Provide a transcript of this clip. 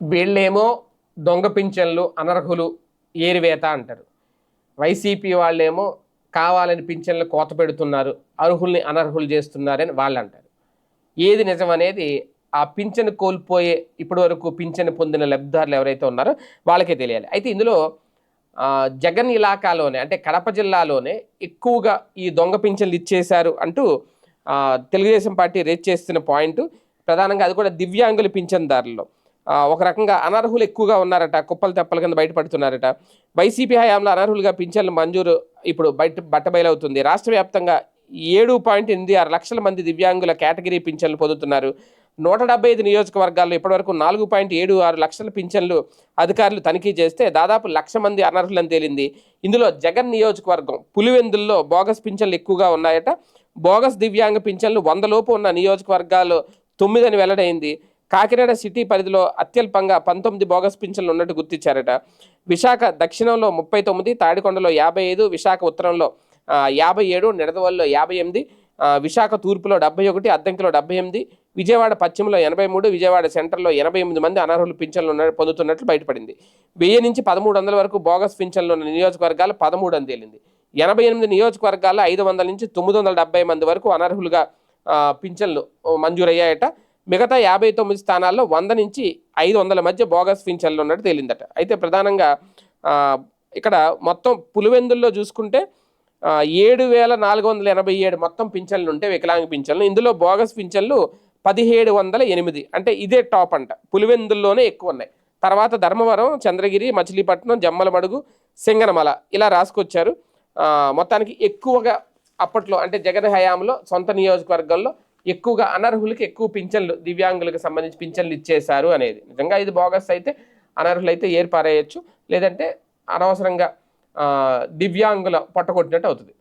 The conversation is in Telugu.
వీళ్ళేమో దొంగ పింఛన్లు అనర్హులు ఏరివేత అంటారు. వైసీపీ వాళ్ళేమో కావాలని పింఛన్లు కోత పెడుతున్నారు అర్హుల్ని అనర్హులు చేస్తున్నారని వాళ్ళు అంటారు ఏది నిజం అనేది ఆ పింఛను కోల్పోయే ఇప్పటి వరకు పింఛను పొందిన లబ్ధిదారులు ఎవరైతే ఉన్నారో వాళ్ళకే తెలియాలి. అయితే ఇందులో జగన్ ఇలాకాలోనే అంటే కడప జిల్లాలోనే ఎక్కువగా ఈ దొంగ పింఛన్లు ఇచ్చేశారు అంటూ తెలుగుదేశం పార్టీ రేట్ చేస్తున్న పాయింట్ ప్రధానంగా అది కూడా దివ్యాంగుల పింఛన్దారుల్లో. ఒక రకంగా అనర్హులు ఎక్కువగా ఉన్నారట కుప్పలు తెప్పల కింద బయటపడుతున్నారట. వైసీపీ హయాంలో అనర్హులుగా పింఛన్లు మంజూరు ఇప్పుడు బయట బట్టబయలవుతుంది రాష్ట్ర వ్యాప్తంగా ఏడు పాయింట్ ఎనిమిది ఆరు లక్షల మంది దివ్యాంగుల కేటగిరీ పింఛన్లు పొందుతున్నారు. నూట డెబ్బై ఐదు నియోజకవర్గాల్లో ఇప్పటివరకు నాలుగు పాయింట్ ఏడు ఆరు లక్షల పింఛన్లు అధికారులు తనిఖీ చేస్తే దాదాపు లక్ష మంది అనర్హులని తేలింది. ఇందులో జగన్ నియోజకవర్గం పులివెందుల్లో బోగస్ పింఛన్లు ఎక్కువగా ఉన్నాయట. బోగస్ దివ్యాంగ పింఛన్లు వందలోపు ఉన్న నియోజకవర్గాలు తొమ్మిదని వెల్లడైంది. కాకినాడ సిటీ పరిధిలో అత్యల్పంగా పంతొమ్మిది బోగస్ పింఛన్లు ఉన్నట్టు గుర్తించారట. విశాఖ దక్షిణంలో ముప్పై తొమ్మిది తాడికొండలో యాభై ఐదు విశాఖ ఉత్తరంలో యాభై ఏడు నిడదవల్లో యాభై ఎనిమిది విశాఖ తూర్పులో డెబ్బై ఒకటి అద్దంకిలో డెబ్బై ఎనిమిది విజయవాడ పశ్చిమలో ఎనభై మూడు విజయవాడ సెంటర్లో ఎనభై ఎనిమిది మంది అనర్హులు పింఛన్లు పొందుతున్నట్లు బయటపడింది. వెయ్యి నుంచి పదమూడు వందల వరకు బోగస్ పింఛన్లు ఉన్న నియోజకవర్గాలు పదమూడు అని తేలింది. ఎనభై ఎనిమిది నియోజకవర్గాల్లో ఐదు వందల నుంచి తొమ్మిది వందల డెబ్బై మంది వరకు అనర్హులుగా పింఛన్లు మంజూరయ్యాయట. మిగతా యాభై తొమ్మిది స్థానాల్లో వంద నుంచి ఐదు వందల మధ్య బోగస్ పింఛన్లు ఉన్నట్టు తేలిందట. అయితే ప్రధానంగా ఇక్కడ మొత్తం పులివెందుల్లో చూసుకుంటే ఏడు వేల నాలుగు వందల ఎనభై ఏడు మొత్తం పింఛన్లు ఉంటే వికలాంగ పింఛన్లు ఇందులో బోగస్ పింఛన్లు పదిహేడు వందల ఎనిమిది. అంటే ఇదే టాప్ అంట. పులివెందుల్లోనే ఎక్కువ ఉన్నాయి. తర్వాత ధర్మవరం చంద్రగిరి మచిలీపట్నం జమ్మలమడుగు సింగనమల ఇలా రాసుకొచ్చారు. మొత్తానికి ఎక్కువగా అప్పట్లో అంటే జగన్ హయాంలో సొంత నియోజకవర్గంలో ఎక్కువగా అనర్హులకి ఎక్కువ పింఛన్లు దివ్యాంగులకు సంబంధించి పింఛన్లు ఇచ్చేశారు అనేది. నిజంగా ఇది బోగస్ అయితే అనర్హులు అయితే ఏర్పారేయచ్చు లేదంటే అనవసరంగా దివ్యాంగుల పొట్టగొట్టినట్టు అవుతుంది.